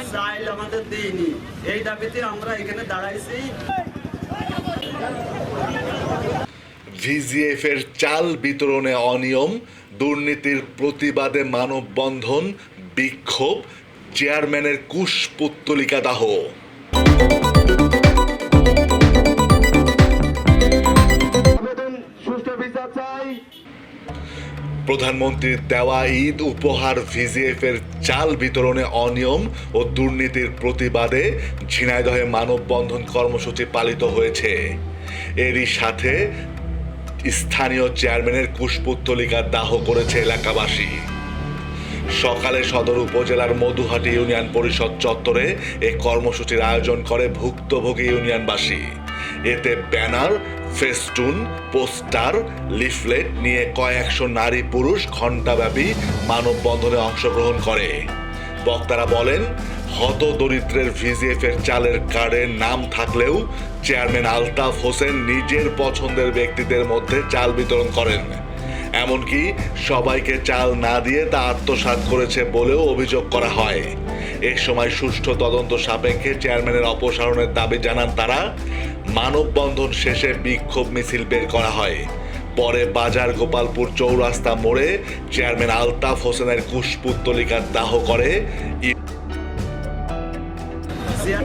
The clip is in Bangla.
আমাদের দেয়নি। এই দাবিতে আমরা এখানে দাঁড়াইছি। ভিজিএফ এর চাল বিতরণে অনিয়ম দুর্নীতির প্রতিবাদে মানববন্ধন বিক্ষোভ চেয়ারম্যানের কুশ পুত্তলিকা দাহ। আবেদন সুষ্ঠু বিচার চাই। প্রধানমন্ত্রীর দেওয়া ঈদ উপহার ভিজিএফ এর চাল বিতরণে অনিয়ম ও দুর্নীতির প্রতিবাদে ঝিনাইদহে মানববন্ধন কর্মসূচি পালিত হয়েছে। এরই সাথে স্থানীয় চেয়ারম্যানের কুশপুত্তলিকা দাহ করেছে এলাকাবাসী। সকালে সদর উপজেলার মধুহাটি ইউনিয়ন পরিষদ চত্বরে এই কর্মসূচির আয়োজন করে ভুক্তভোগী ইউনিয়নবাসী। এতে ব্যানার, ফেস্টুন, পোস্টার, লিফলেট নিয়ে কয়েকশো নারী পুরুষ ঘণ্টাব্যাপী মানববন্ধনে অংশগ্রহণ করে। বক্তারা বলেন, হত দরিদ্রের ভিজিএফ এর চালের কার্ডে নাম থাকলেও চেয়ারম্যান আলতাফ হোসেন নিজের পছন্দের ব্যক্তিদের মধ্যে চাল বিতরণ করেন। এমনকি সবাইকে চাল না দিয়ে তা আত্মসাৎ করেছে বলেও অভিযোগ করা হয়। এ সময় সুষ্ঠু তদন্ত সাপেক্ষে চেয়ারম্যানের অপসারণের দাবি জানান তারা, মানববন্ধন শেষে বিক্ষোভ মিছিল বের করা হয়। পরে বাজার গোপালপুর চৌরাস্তা মোড়ে চেয়ারম্যান আলতাফ হোসেনের কুশপুত্তলিকার দাহ করে ই- চেয়ার